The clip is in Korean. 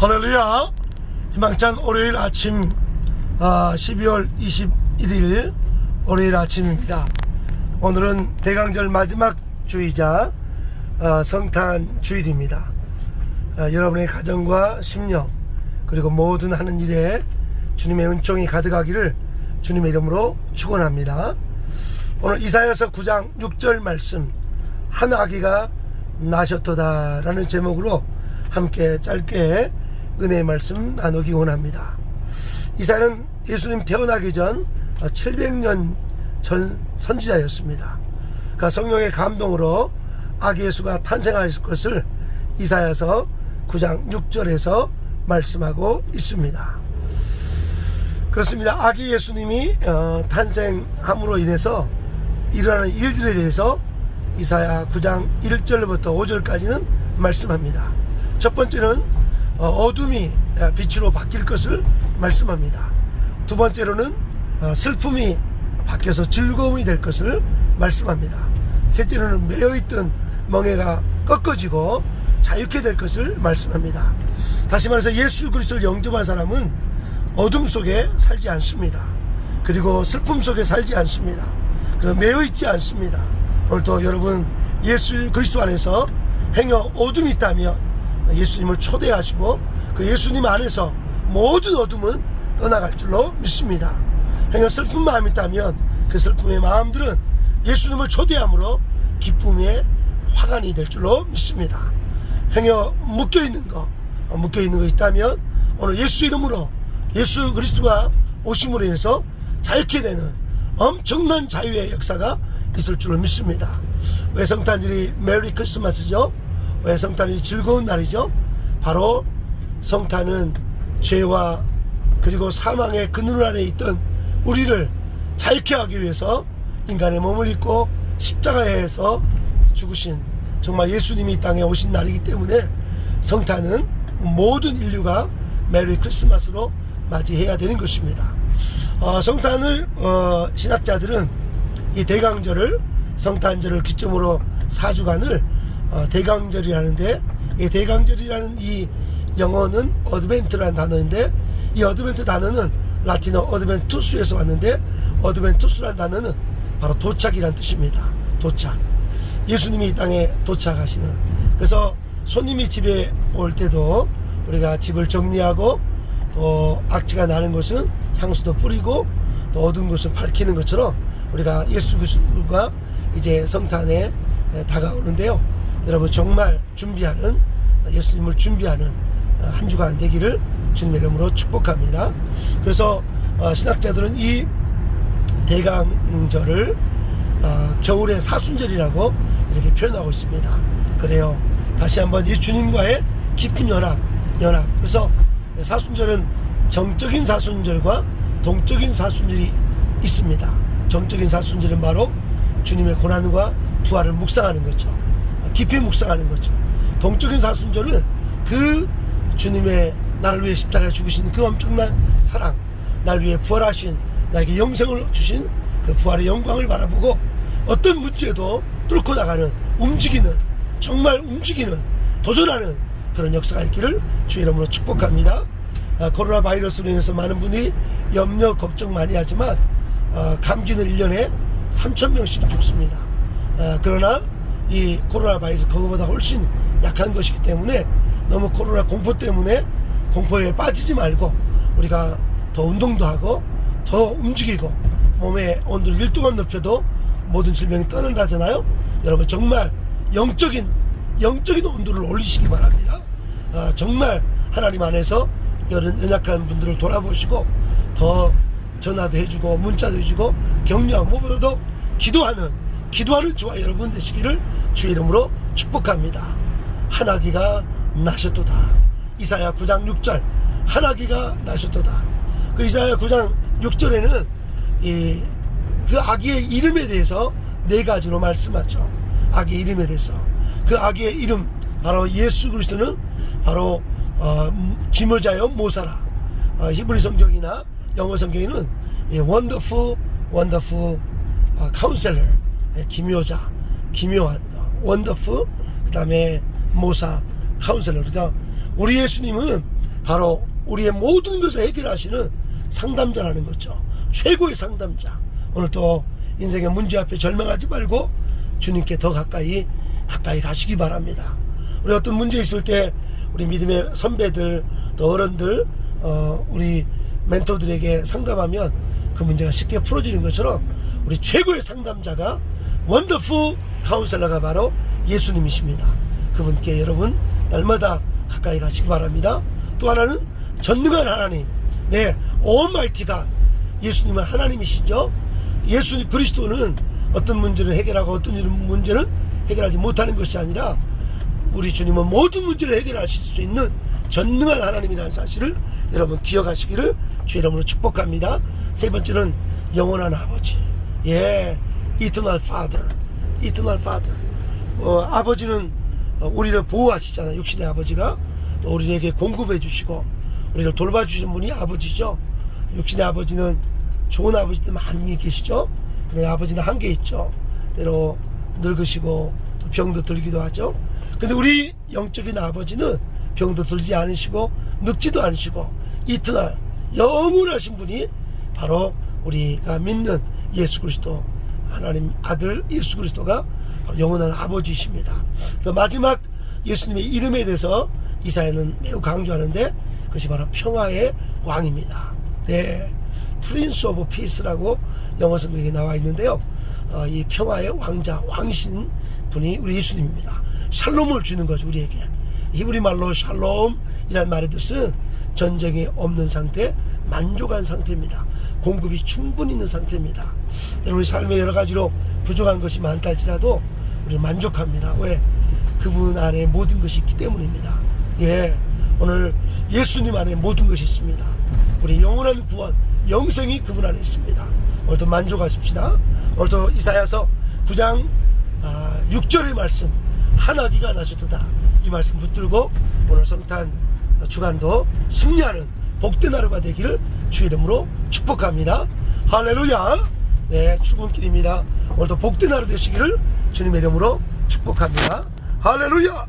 할렐루야. 희망찬 월요일 아침 아, 12월 21일 월요일 아침입니다. 오늘은 대강절 마지막 주이자 아, 성탄 주일입니다. 아, 여러분의 가정과 심령 그리고 모든 하는 일에 주님의 은총이 가득하기를 주님의 이름으로 축원합니다. 오늘 이사야서 9장 6절 말씀 한 아기가 나셨도다 라는 제목으로 함께 짧게 은혜의 말씀 나누기 원합니다. 이사는 예수님 태어나기 전 700년 전 선지자였습니다. 그 성령의 감동으로 아기 예수가 탄생할 것을 이사야서 9장 6절에서 말씀하고 있습니다. 그렇습니다. 아기 예수님이 어, 탄생함으로 인해서 일어나는 일들에 대해서 이사야 9장 1절부터 5절까지는 말씀합니다. 첫 번째는 어, 어둠이 빛으로 바뀔 것을 말씀합니다. 두 번째로는 어, 슬픔이 바뀌어서 즐거움이 될 것을 말씀합니다. 셋째로는 매여 있던 멍해가 꺾어지고 자유케 될 것을 말씀합니다. 다시 말해서 예수 그리스도를 영접한 사람은 어둠 속에 살지 않습니다. 그리고 슬픔 속에 살지 않습니다. 그럼 매여 있지 않습니다. 오늘도 여러분 예수 그리스도 안에서 행여 어둠이 있다면 예수님을 초대하시고 그 예수님 안에서 모든 어둠은 떠나갈 줄로 믿습니다. 행여 슬픈 마음이 있다면 그 슬픔의 마음들은 예수님을 초대함으로 기쁨의 화관이 될 줄로 믿습니다. 행여 묶여 있는 거, 어, 묶여 있는 거 있다면 오늘 예수 이름으로 예수 그리스도가 오심으로 인해서 자유케 되는 엄청난 자유의 역사가 있을 줄로 믿습니다. 왜 성탄절이 메리 크리스마스죠? 왜 성탄이 즐거운 날이죠? 바로 성탄은 죄와 그리고 사망의 그늘 안에 있던 우리를 자유케 하기 위해서 인간의 몸을 입고 십자가에서 죽으신 정말 예수님이 이 땅에 오신 날이기 때문에 성탄은 모든 인류가 메리 크리스마스로 맞이해야 되는 것입니다. 어, 성탄을 어, 신학자들은 이 대강절을 성탄절을 기점으로 사주간을 어, 대강절이라는데 이 대강절이라는 이 영어는 어드벤트라는 단어인데 이 어드벤트 단어는 라틴어 어드벤투스에서 왔는데 어드벤투스라는 단어는 바로 도착이라는 뜻입니다. 도착. 예수님이 이 땅에 도착하시는. 그래서 손님이 집에 올 때도 우리가 집을 정리하고 또 악취가 나는 것은 향수도 뿌리고 또 어두운 것은 밝히는 것처럼 우리가 예수 그리스도가 이제 성탄에 다가오는데요. 여러분 정말 준비하는 예수님을 준비하는 한 주간 되기를 주님의 이름으로 축복합니다. 그래서 어, 신학자들은 이 대강절을 어, 겨울의 사순절이라고 이렇게 표현하고 있습니다. 그래요. 다시 한번 이 주님과의 깊은 연합, 연합. 그래서 사순절은 정적인 사순절과 동적인 사순절이 있습니다. 정적인 사순절은 바로 주님의 고난과 부활을 묵상하는 거죠. 깊이 묵상하는 거죠. 동적인 사순절은 그 주님의 나를 위해 십자가에 죽으신 그 엄청난 사랑, 날 위해 부활하신 나에게 영생을 주신 그 부활의 영광을 바라보고 어떤 문제도 뚫고 나가는 움직이는 정말 움직이는 도전하는 그런 역사가 있기를 주의 이름으로 축복합니다. 아, 코로나 바이러스로 인해서 많은 분이 염려 걱정 많이 하지만 아, 감기는 1년에 3천 명씩 죽습니다. 아, 그러나 이 코로나 바이러스 그거보다 훨씬 약한 것이기 때문에 너무 코로나 공포 때문에 공포에 빠지지 말고 우리가 더 운동도 하고 더 움직이고 몸의 온도를 1도만 높여도 모든 질병이 떠난다잖아요. 여러분 정말 영적인 영적인 온도를 올리시기 바랍니다. 아, 정말 하나님 안에서 이런 연약한 분들을 돌아보시고 더 전화도 해주고 문자도 해주고 격려하고 무엇보다도 기도하는 기도하는 저와 여러분 되시기를 주의 이름으로 축복합니다. 하나기가 나셨도다. 이사야 9장 6절 하나기가 나셨도다. 그 이사야 9장 6절에는 이 그 아기의 이름에 대해서 네 가지로 말씀하죠. 아기의 이름에 대해서 그 아기의 이름 바로 예수 그리스도는 바로 어, 기모자여 모사라 어, 히브리 성경이나 영어 성경에는 예, 원더풀 원더풀 어, 카운셀러 예, 기묘자 기묘한 원더풀 그 다음에 모사 카운셀러 그러니까 우리 예수님은 바로 우리의 모든 것을 해결하시는 상담자라는 거죠. 최고의 상담자. 오늘 또 인생의 문제 앞에 절망하지 말고 주님께 더 가까이 가까이 가시기 바랍니다. 우리 어떤 문제 있을 때 우리 믿음의 선배들 또 어른들 어, 우리 멘토들에게 상담하면 그 문제가 쉽게 풀어지는 것처럼 우리 최고의 상담자가 원더풀 카운셀러가 바로 예수님이십니다. 그분께 여러분 날마다 가까이 가시기 바랍니다. 또 하나는 전능한 하나님, 네, 오마이티가 예수님은 하나님이시죠. 예수 그리스도는 어떤 문제를 해결하고 어떤 문제는 해결하지 못하는 것이 아니라 우리 주님은 모든 문제를 해결하실 수 있는 전능한 하나님이라는 사실을 여러분 기억하시기를 주 이름으로 축복합니다. 세 번째는 영원한 아버지. 예, Eternal Father. 어, 아버지는 어, 우리를 보호하시잖아요. 육신의 아버지가 또 우리에게 공급해 주시고 우리를 돌봐주시는 분이 아버지죠. 육신의 아버지는 좋은 아버지들 많이 계시죠. 그러나 아버지는 한계 있죠. 때로 늙으시고 또 병도 들기도 하죠. 근데 우리 영적인 아버지는 병도 들지 않으시고 늙지도 않으시고 이튿날 영원하신 분이 바로 우리가 믿는 예수 그리스도 하나님 아들 예수 그리스도가 영원한 아버지이십니다. 그 마지막 예수님의 이름에 대해서 이사야는 매우 강조하는데 그것이 바로 평화의 왕입니다. 네. 프린스 오브 피스라고 영어 성경에 나와 있는데요. 어, 이 평화의 왕자, 왕이신 분이 우리 예수님입니다. 샬롬을 주는 거죠, 우리에게. 히브리 말로 샬롬이라는 말의 뜻은 전쟁이 없는 상태, 만족한 상태입니다. 공급이 충분히 있는 상태입니다. 우리 삶에 여러 가지로 부족한 것이 많다 할지라도 우리 만족합니다. 왜? 그분 안에 모든 것이 있기 때문입니다. 예. 오늘 예수님 안에 모든 것이 있습니다. 우리 영원한 구원, 영생이 그분 안에 있습니다. 오늘도 만족하십시다. 오늘도 이사야서 9장 아, 6절의 말씀 하나기가 나셨도다 이 말씀 붙들고 오늘 성탄 주간도 승리하는 복된 하루가 되기를 주 이름으로 축복합니다. 할렐루야. 네, 출근길입니다. 오늘도 복된 하루 되시기를 주님의 이름으로 축복합니다. 할렐루야.